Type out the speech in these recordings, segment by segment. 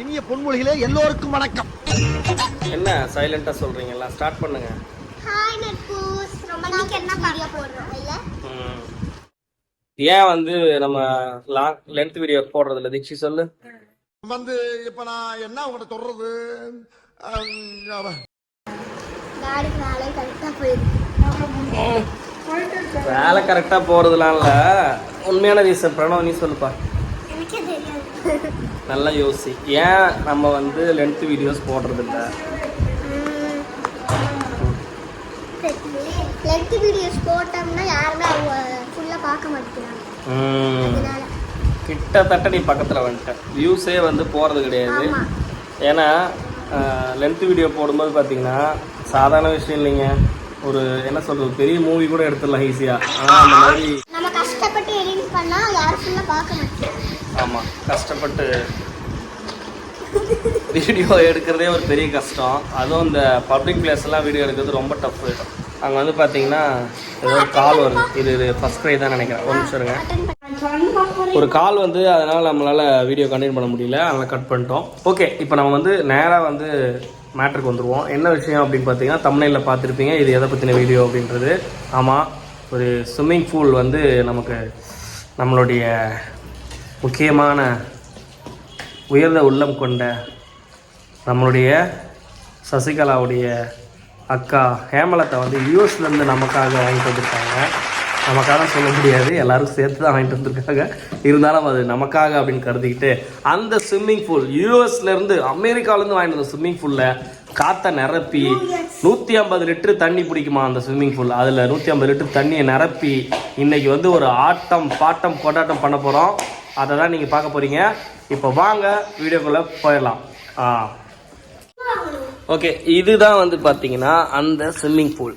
இனிய பொன்மொழிகளே எல்லோருக்கும் வணக்கம். என்ன சைலண்டா சொல்றீங்களா? ஸ்டார்ட் பண்ணுங்க. ஹாய் நட்பூஸ். ரொம்ப நாளைக்கு என்ன வீடியோ போடுறோம் இல்ல? ம். ஏன் வந்து நம்ம லாங் லென்த் வீடியோ போடுறது இல்ல தீக்ஷி சொல்லு. வந்து இப்ப நான் என்ன உங்கள்கிட்ட சொல்றது? வேலை கரெக்டா போறதுலாம் இல்ல உண்மையான ரீசன் பிரணவ் நீ சொல்லுப்பா. நல்லா யோசி. ஏன் நம்ம வந்து லென்த் வீடியோஸ் போடுறது இல்ல லென்த் வீடியோஸ் போட்டோம்னா யாருமே அவங்க ஃபுல்லா பார்க்க மாட்டேங்கிறாங்க. ம். அதனால. கிட்டத்தட்ட நீ பக்கத்துல வந்துட்ட. வியூஸே வந்து போறது கிடையாது. ஏன்னா லென்த் வீடியோ போடும்போது பார்த்தீங்கன்னா சாதாரண விஷயம் இல்லைங்க. ஒரு என்ன சொல்றது பெரிய மூவி கூட எடுத்துடலாம் ஈஸியா ஆனா அந்த மாதிரி நம்ம கஷ்டப்பட்டு எடிட் பண்ணா யாரும் ஃபுல்லா பார்க்க மாட்டேங்கிறாங்க ஆமாம் கஷ்டப்பட்டு வீடியோ எடுக்கிறதே ஒரு பெரிய கஷ்டம். அதுவும் இந்த பப்ளிக் பிளேஸ் எல்லாம் வீடியோ எடுக்கிறது ரொம்ப டஃப் அங்கே வந்து பார்த்தீங்கன்னா ஏதோ ஒரு கால் வருது. இது இது ஃபஸ்ட் க்ரை தான் நினைக்கிறேன். ஒரு நிமிஷம் இருங்க. ஒரு கால் வந்து அதனால் நம்மளால் வீடியோ கண்டினியூ பண்ண முடியல. அதனால் கட் பண்ணிட்டோம். ஓகே இப்போ நம்ம வந்து நேராக வந்து மேட்ருக்கு வந்துடுவோம் என்ன விஷயம் அப்படின்னு பார்த்தீங்கன்னா தமிழில் பார்த்துருப்பீங்க. இது எதை பற்றின வீடியோ அப்படின்றது. ஆமாம் ஒரு ஸ்விம்மிங் பூல் வந்து நமக்கு நம்மளுடைய முக்கியமான உயர்ந்த உள்ளம் கொண்ட நம்மளுடைய சசிகலாவுடைய அக்கா ஹேமலத்தை வந்து யூஎஸ்லேருந்து நமக்காக வாங்கிட்டு வந்திருக்காங்க. நமக்காக சொல்ல முடியாது. எல்லாரும் சேர்த்து தான் வாங்கிட்டு வந்திருக்காங்க. இருந்தாலும் அது நமக்காக அப்படின்னு கருதிக்கிட்டு அந்த ஸ்விம்மிங் பூல் யூஎஸ்லேருந்து அமெரிக்காவிலேருந்து வாங்கிட்டு வந்த ஸ்விம்மிங் பூலில் காற்றை நிரப்பி நூற்றி ஐம்பது லிட்டர் தண்ணி பிடிக்குமா அந்த ஸ்விம்மிங் பூல் அதில் நூற்றி ஐம்பது லிட்டர் தண்ணியை நிரப்பி இன்றைக்கி வந்து ஒரு ஆட்டம் பாட்டம் கொண்டாட்டம் பண்ண போகிறோம் அதை தான் நீங்கள் பார்க்க போகிறீங்க இப்போ வாங்க வீடியோக்குள்ளே போயிடலாம். ஆ. ஓகே இதுதான் வந்து பார்த்தீங்கன்னா அந்த swimming pool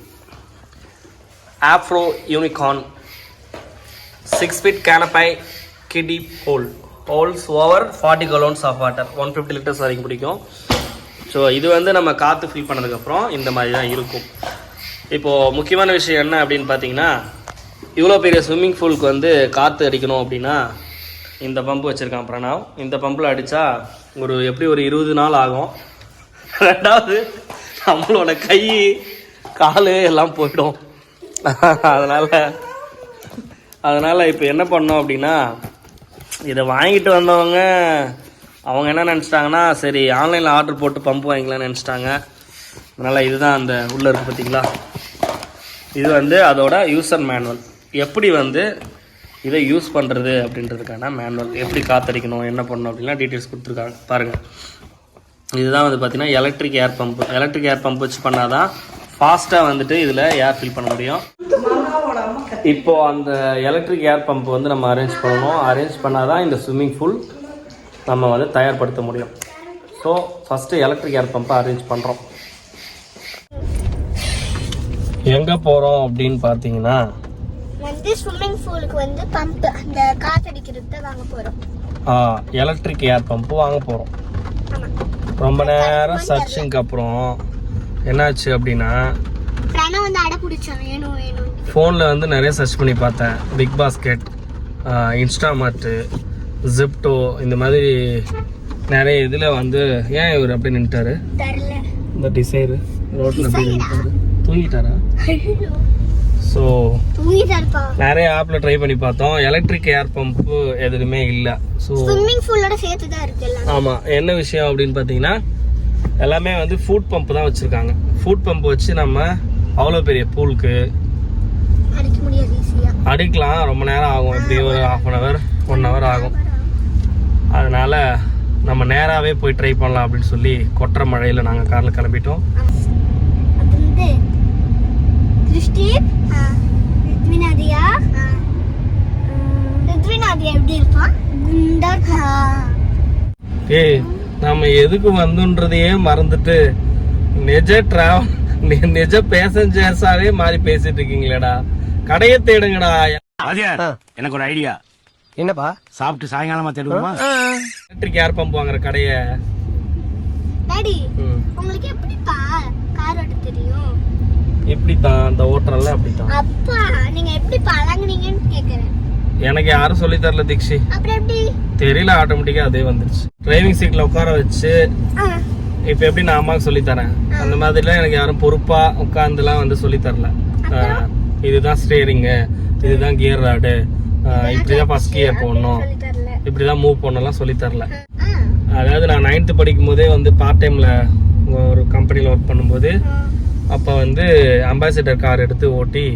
Afro unicorn six feet கேனப்பை கிடி hole holes over forty gallons of water one fifty litres வரைக்கும் பிடிக்கும் ஸோ இது வந்து நம்ம காற்று ஃபில் பண்ணதுக்கப்புறம் இந்த மாதிரி தான் இருக்கும். இப்போது முக்கியமான விஷயம் என்ன அப்படின்னு பார்த்தீங்கன்னா இவ்வளோ பெரிய ஸ்விம்மிங் பூலுக்கு வந்து காற்று அடிக்கணும் அப்படின்னா இந்த பம்பு வச்சுருக்கான் பிரணவ். இந்த பம்பில் அடித்தா ஒரு எப்படி ஒரு இருபது நாள் ஆகும். ரெண்டாவது நம்மளோட கை கால் எல்லாம் போயிடும். அதனால் அதனால் இப்போ என்ன பண்ணோம் அப்படின்னா இதை வாங்கிட்டு வந்தவங்க அவங்க என்ன நினச்சிட்டாங்கன்னா சரி ஆன்லைனில் ஆர்டர் போட்டு பம்பு வாங்கிக்கலாம்னு நினச்சிட்டாங்க. அதனால் இதுதான் அந்த உள்ளே இருக்குது பார்த்தீங்களா இது வந்து அதோட யூசர் மேனுவல் எப்படி வந்து இதை யூஸ் பண்ணுறது அப்படின்றதுக்கான மேனுவல் எப்படி காத்தடிக்கணும் என்ன பண்ணணும் அப்படின்லாம் டீட்டெயில்ஸ் கொடுத்துருக்காங்க. பாருங்கள் இதுதான் வந்து பார்த்தீங்கன்னா electric air pump electric air pump வச்சு பண்ணால் தான் ஃபாஸ்ட்டாக வந்துட்டு இதில் ஏர் ஃபில் பண்ண முடியும். இப்போ அந்த எலக்ட்ரிக் ஏர் பம்ப் வந்து நம்ம அரேஞ்ச் பண்ணணும். அரேஞ்ச் பண்ணால் தான் இந்த ஸ்விம்மிங் பூல் நம்ம வந்து தயார்படுத்த முடியும். ஸோ ஃபஸ்ட்டு எலக்ட்ரிக் ஏர் பம்பை அரேஞ்ச் பண்ணுறோம் எங்கே போகிறோம் அப்படின்னு பார்த்தீங்கன்னா வந்து ஸ்விம்மிங் பூலுக்கு வந்து பம்ப் அந்த காத்தடிக்கிறது வாங்க போறோம். எலக்ட்ரிக் ஏர் பம்ப் வாங்க போகிறோம் ரொம்ப நேரம் சர்ச்சிங்க்கு அப்புறம் என்னாச்சு அப்படின்னா வந்து அடை பிடிச்சான் வேணும் வேணும். ஃபோனில் வந்து நிறைய சர்ச் பண்ணி பார்த்தேன். பிக் பாஸ்கெட் இன்ஸ்டாமார்ட்டு ஜிப்டோ இந்த மாதிரி நிறைய இதில் வந்து ஏன் இவர் அப்படி நின்ட்டாரு இந்த டிசைரு ரோட்டில் அப்படி நின்ட்டாரு தூங்கிட்டாரா? ஸோ நிறைய ஆப்பில் ட்ரை பண்ணி பார்த்தோம். எலக்ட்ரிக் ஏர் பம்ப்பு எதுவுமே இல்லை. ஸோ ஸ்விம்மிங் பூலோட சேர்த்து தான் இருக்கு ஆமாம் என்ன விஷயம் அப்படின்னு பார்த்தீங்கன்னா எல்லாமே வந்து ஃபுட் பம்ப் தான் வச்சுருக்காங்க. ஃபுட் பம்ப் வச்சு நம்ம அவ்வளோ பெரிய பூலுக்கு அடிக்கலாம். ரொம்ப நேரம் ஆகும். எப்படி ஒரு half an hour one hour ஆகும். அதனால நம்ம நேராகவே போய் ட்ரை பண்ணலாம் அப்படின்னு சொல்லி கொட்டுற மழையில் நாங்கள் காரில் கிளம்பிட்டோம் அது வந்து கிறிஸ்டின் ரித்வினாதியா ரித்வினாதியா எப்படி இருப்பான் குண்டா ஏய் நாம எதுக்கு வந்தோன்றதையே மறந்துட்டு நிஜ டிராவல் நிஜ பேசஞ்சர்ஸாவே மாறி பேசிட்டு இருக்கீங்களேடா. கடையை தேடுங்கடா. எனக்கு ஒரு ஐடியா என்னப்பா? சாப்பிட்டு சாயங்காலமா தேடுவோமா? எலக்ட்ரிக் ஏர் பம்ப் வாங்குற கடையை. டாடி ம். உங்களுக்கு எப்படிப்பா கார் ஓட்ட தெரியும்? இப்படித்தான் அந்த ஓட்டுறல அப்படித்தான். அப்பா நீங்க எப்படி பழங்குனீங்கன்னு கேக்குறேன். எனக்கு யாரும் சொல்லி தரல தீக்ஷி. தெரியல ஆட்டோமேட்டிக்கா அதே வந்துருச்சு. டிரைவிங் சீட்ல உட்கார வச்சு இப்ப எப்படி நான் அம்மாவுக்கு சொல்லி தரேன்? அந்த மாதிரிலாம் எனக்கு யாரும் பொறுப்பா உட்கார்ந்துலாம் வந்து சொல்லி தரல. இதுதான் ஸ்டேரிங்கு இதுதான் கியர் ராடு இப்படிதான் ஃபர்ஸ்ட் கியர் போடணும். இப்படிதான் மூவ் பண்ணலாம் சொல்லி தரல. அதாவது நான் நைன்த்து படிக்கும் போதே வந்து பார்ட் டைம்ல ஒரு கம்பெனியில் ஒர்க் பண்ணும்போது. அப்போ வந்து அம்பாசிடர் கார் எடுத்து ஓட்டி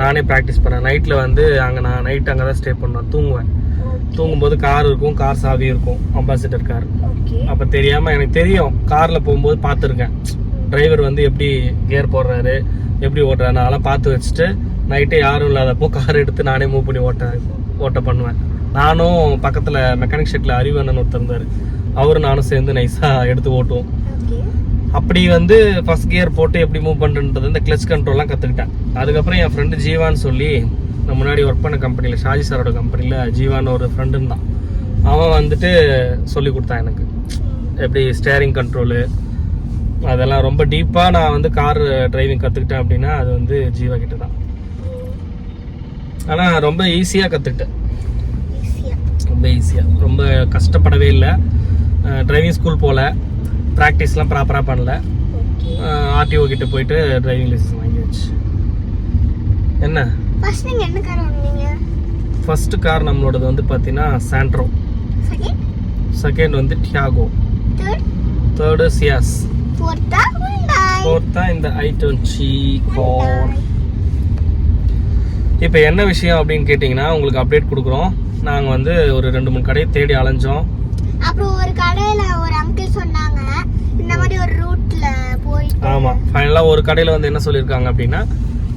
நானே ப்ராக்டிஸ் பண்ணேன். நைட்டில் வந்து அங்கே நான் நைட் அங்கே தான் ஸ்டே பண்ணுவேன். தூங்குவேன். தூங்கும்போது கார் இருக்கும் கார் சாவி இருக்கும் அம்பாசிடர் கார் அப்போ தெரியாமல் எனக்கு தெரியும் காரில் போகும்போது பார்த்துருக்கேன். டிரைவர் வந்து எப்படி கியர் போடுறாரு எப்படி ஓட்டுறாரு அதெல்லாம் பார்த்து வச்சுட்டு நைட்டு யாரும் இல்லாதப்போ கார் எடுத்து நானே மூவ் பண்ணி ஓட்ட ஓட்ட பண்ணுவேன். நானும் பக்கத்தில் மெக்கானிக் ஷெட்டில் அறிவண்ணன் ஒருத்தர் இருந்தார். அவரும் நானும் சேர்ந்து நைஸாக எடுத்து ஓட்டுவோம். அப்படி வந்து ஃபர்ஸ்ட் கியர் போட்டு எப்படி மூவ் பண்ணுறது இந்த கிளச் கண்ட்ரோல்லாம் கற்றுக்கிட்டேன் அதுக்கப்புறம் என் ஃப்ரெண்டு ஜீவான்னு சொல்லி நான் முன்னாடி ஒர்க் பண்ண கம்பெனியில் ஷாஜி சாரோட கம்பெனியில் ஜீவான்னு ஒரு ஃப்ரெண்டு இருந்தான். அவன் வந்துட்டு சொல்லி கொடுத்தான் எனக்கு. எப்படி ஸ்டேரிங் கண்ட்ரோலு அதெல்லாம் ரொம்ப டீப்பாக நான் வந்து கார் டிரைவிங் கற்றுக்கிட்டேன் அப்படின்னா அது வந்து ஜீவா கிட்ட தான் ஆனால் ரொம்ப ஈஸியாக கற்றுக்கிட்டேன் ரொம்ப ஈஸியாக ரொம்ப கஷ்டப்படவே இல்லை. டிரைவிங் ஸ்கூல் போகல ப்ராக்டிஸ்லாம் ப்ராப்பராக பண்ணல. ஆர்டிஓ கிட்ட போயிட்டு டிரைவிங் லைசன்ஸ் வாங்கியாச்சு என்ன? ஃபர்ஸ்ட் நீங்க என்ன கார் வாங்குனீங்க? ஃபர்ஸ்ட் கார் நம்மளோடது வந்து பார்த்தீங்கன்னா சாண்ட்ரோ செகண்ட் செகண்ட் வந்து டியாகோ தேர்ட் தேர்டு சியாஸ் ஃபோர்த்தா ஹுண்டாய் ஃபோர்த் தான் இந்த ஐ டுவெண்ட்டி கார் இப்போ என்ன விஷயம் அப்படின்னு கேட்டிங்கன்னா உங்களுக்கு அப்டேட் கொடுக்குறோம். நாங்கள் வந்து ஒரு ரெண்டு மூணு கடையை தேடி அலைஞ்சோம். அப்புறம் ஒரு கடையில ஒரு அங்கிள் சொன்னாங்க இந்த மாதிரி ஒரு ரூட்ல போயிட்டு ஆமாம் ஃபைனலாக ஒரு கடையில் வந்து என்ன சொல்லியிருக்காங்க அப்படின்னா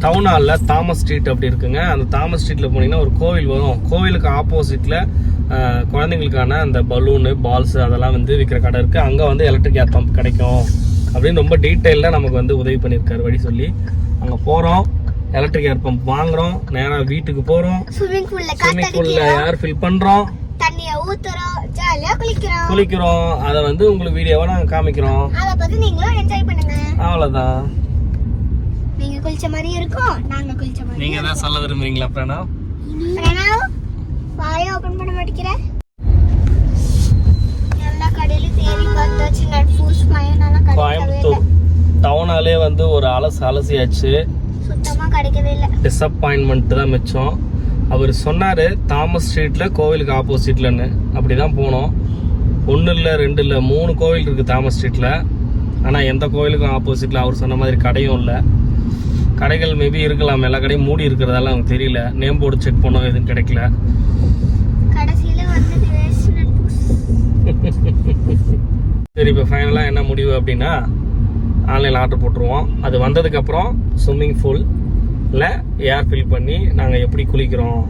டவுன் ஹாலில் தாமஸ் ஸ்ட்ரீட் அப்படி இருக்குங்க. அந்த தாமஸ் ஸ்ட்ரீட்டில் போனீங்கன்னா ஒரு கோவில் வரும். கோவிலுக்கு ஆப்போசிட்டில் குழந்தைங்களுக்கான அந்த பலூனு பால்ஸ் அதெல்லாம் வந்து விற்கிற கடை இருக்குது அங்கே வந்து எலக்ட்ரிக் ஏர் பம்ப் கிடைக்கும் அப்படின்னு ரொம்ப டீட்டெயிலில் நமக்கு வந்து உதவி பண்ணியிருக்காரு வழி சொல்லி. அங்கே போகிறோம் எலக்ட்ரிக் ஏர் பம்ப் வாங்குறோம் நேராக வீட்டுக்கு போகிறோம் ஸ்விம்மிங் பூல்ல ஏர் ஃபில் பண்ணுறோம் தண்ணிய ஜாலியா குளிக்கிறோம். குளிக்கிறோம். அதை வந்து உங்களுக்கு வீடியோவை நாங்கள் காமிக்கிறோம். அத பத்தி நீங்களும் என்ஜாய் பண்ணுங்க. அவ்வளோதான் நீங்க குளிச்ச மாதிரி இருக்கும் நாங்க குளிச்ச மாதிரி நீங்கள் தான் சொல்ல விரும்புறீங்களா பிரணவ்? பிரணவ் வாய ஓபன் பண்ண மாட்டேங்கிற. எல்லா கடையிலும் தேடி பார்த்தாச்சு நட்பூஸ் பயனெல்லாம் கிடைக்கவே கோயம்புத்தூர் டவுனாலே வந்து ஒரு அலசு அலசியாச்சு. சுத்தமா கிடைக்கவே இல்லை. டிசப்பாயின்மெண்ட் தான் மிச்சம். அவர் சொன்னார் தாமஸ் ஸ்ட்ரீட்டில் கோவிலுக்கு ஆப்போசிட்லன்னு அப்படி தான் போனோம். ஒன்றும் இல்லை ரெண்டு இல்லை மூணு கோவில் இருக்குது தாமஸ் ஸ்ட்ரீட்டில் ஆனால் எந்த கோவிலுக்கும் ஆப்போசிட்டில் அவர் சொன்ன மாதிரி கடையும் இல்லை. கடைகள் மேபி இருக்கலாம் எல்லா கடையும் மூடி இருக்கிறதால அவங்க தெரியல. நேம் போர்டு செக் பண்ணோம் எதுவும் கிடைக்கல. சரி இப்போ ஃபைனலாக என்ன முடிவு அப்படின்னா ஆன்லைனில் ஆர்டர் போட்டுருவோம். அது வந்ததுக்கப்புறம் ஸ்விம்மிங் பூலில் ஏர் ஃபில் பண்ணி நாங்கள் எப்படி குளிக்கிறோம்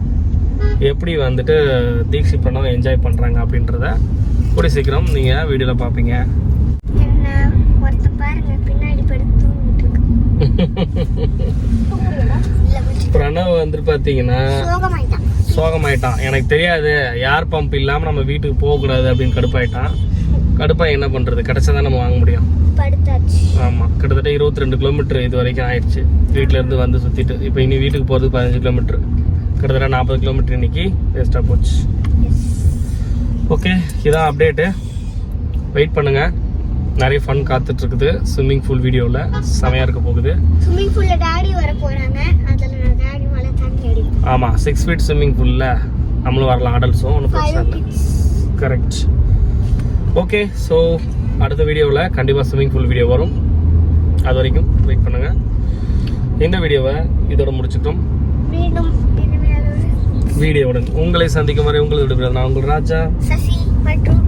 எப்படி வந்துட்டு தீக்ஷி பண்ணவும் என்ஜாய் பண்ணுறாங்க அப்படின்றத கூடி சீக்கிரம் நீங்கள் வீடியோவில் பார்ப்பீங்க பிரணவ் வந்துட்டு பார்த்தீங்கன்னா சோகமாயிட்டான். சோகமாயிட்டான். எனக்கு தெரியாது ஏர் பம்ப் இல்லாமல் நம்ம வீட்டுக்கு போகக்கூடாது அப்படின்னு கடுப்பாயிட்டான். கடுப்பாக என்ன பண்ணுறது கிடச்சா தான் நம்ம வாங்க முடியும். ஆமாம் கிட்டத்தட்ட இருபத்தி ரெண்டு கிலோமீட்டர் இது வரைக்கும் ஆயிடுச்சு. வீட்ல இருந்து வந்து சுற்றிட்டு இப்போ இனி வீட்டுக்கு போகிறதுக்கு பதினஞ்சு கிலோமீட்டர் கிட்டத்தட்ட நாற்பது கிலோமீட்டர் இன்னைக்கு வேஸ்ட்டாக போச்சு. ஓகே இதான் அப்டேட்டு வெயிட் பண்ணுங்க. நிறைய ஃபன் காத்துட்டு இருக்குது ஸ்விம்மிங் பூல் வீடியோவில் செமையாக இருக்க போகுது. ஸ்விம்மிங் பூல்ல டாடி வர போறாங்க. அதுல நான் டாடி மேல தண்ணி அடிப்பேன். ஆமாம் சிக்ஸ் ஃபீட் ஸ்விம்மிங் பூலில் நம்மளும் வரலாம் அடல்ட்ஸும் ஒன்றும் பிரச்சனை இல்லை. கரெக்ட் ஓகே ஸோ அடுத்த வீடியோவில் கண்டிப்பாக ஸ்விம்மிங் பூல் வீடியோ வரும். அது வரைக்கும் வெயிட் பண்ணுங்கள் இந்த வீடியோவை இதோட முடிச்சுட்டோம் வீடியோவுடன் உங்களை சந்திக்கும் வரை உங்களோட நான் உங்கள் ராஜா. சசி மற்றும்